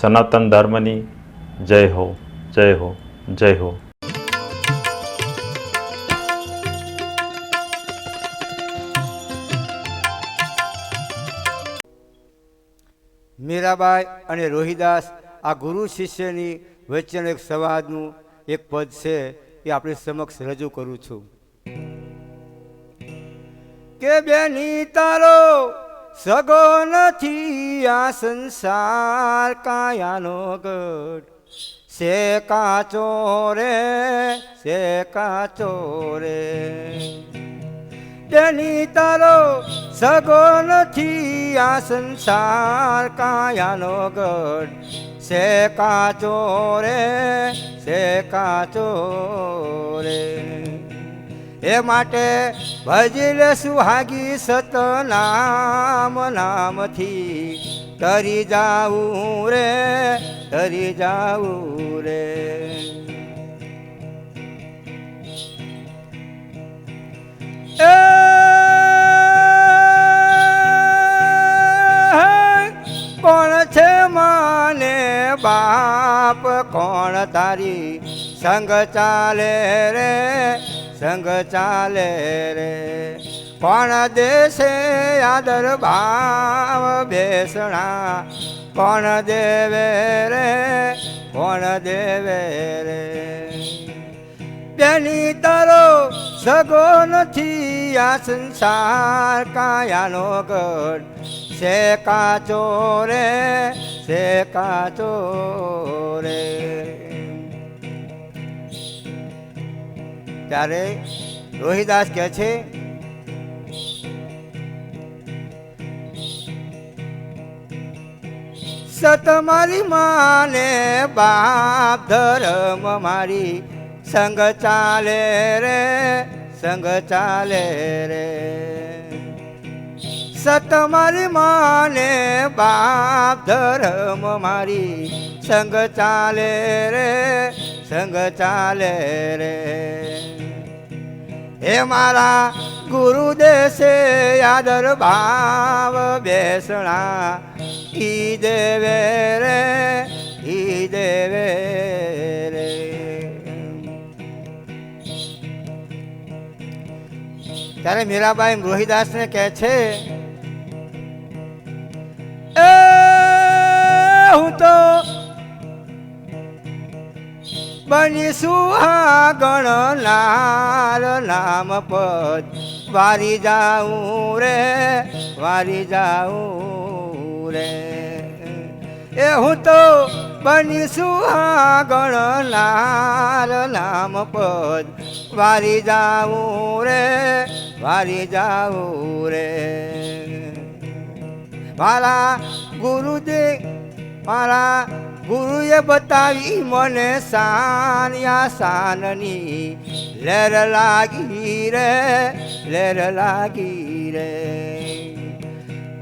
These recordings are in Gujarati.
સનાતન ધર્મની જય હો જય હો જય હો. મીરાબાઈ અને રોહિદાસ આ ગુરુ શિષ્યની વચ્ચેનો એક સંવાદનું એક પદ છે એ આપણી સમક્ષ રજૂ કરું છું. કે બેની તારો સગો નથી આ સંસાર કાયાનો ગઢ. સે કાચો રે સે કાચો રે તેની તારો સગો નથી આ સંસાર કાયાનો ગઢ. સે કાચો રે સે કાચો રે એ માટે ભજીલ સુહાગી સતનામ નામથી તરી જાવું રે તરી જાવું રે. કોણ છે માને બાપ? કોણ તારી સંગ ચાલે રે? સંગ ચાલે રે. કોણ દેશે આદર ભાવ બેસણા કોણ દેવે રે કોણ દેવે રે. બેની તારો સગો નથી આ સંસાર કાયાનો ગઢ. છે કાચો રે છે કાચો રે. ત્યારે રોહિદાસ કહે છે, સત મારી માને બાપ ધર્મ મારી, સંગ ચાલે રે, સંગ ચાલે રે. સત મારી માને બાપ ધર્મ મારી, સંગ ચાલે રે, સંગ ચાલે રે. હે મારા ગુરુ દેશે, આદર ભાવ બેસણા. ઈ દેવે રે, ઈ દેવે રે. ત્યારે મીરાબાઈ રોહિદાસને કહે છે હું તો બની સુહાગણ લાલ નામ પદ. વારી જાઉં રે, વારી જાઉં રે. એ હું તો બની સુહાગણ લાલ નામ પદ. વારી જાઉં રે, વારી જાઉં રે. મારા ગુરુદેવ મારા ગુરુએ બતાવી મને સાનિયા સાનની, લેર લાગી રે, લેર લાગી રે.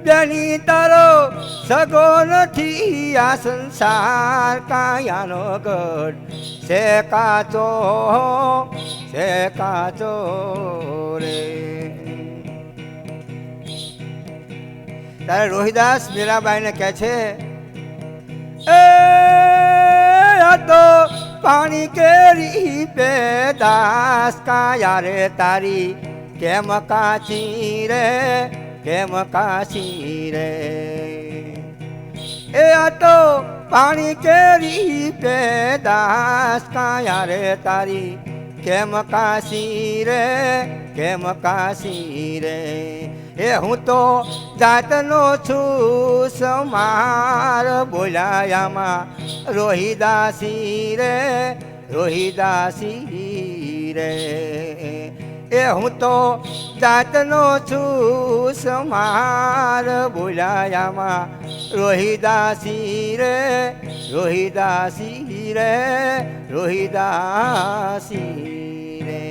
બેની તારો સગો નથી, આ સંસાર કાયાનો ગઢ, છે કાચો છે કાચો રે. તારે રોહિદાસ મીરાબાઈને કહે છે એ તો પાણી કેરી પે દાસ કાયા રે તારી. કેમ કાચી રે, કેમ કાચી રે? એ તો પાણી કેરી પે દાસ કાયા રે તારી. કેમ કાશી રે? કેમ કાશી રે? એ હું તો જાતનો છું સમાર. બોલાયામાં રોહિદાસી રે રોહિદાસી રે. એ હું તો જાતનો છું સમાર. બોલાયામાં રોહિદાસી રે રોહિદાસી રે રોહિદાસી રે.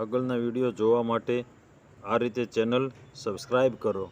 આગળના વીડિયો જોવા માટે આ રીતે ચેનલ સબસ્ક્રાઈબ કરો.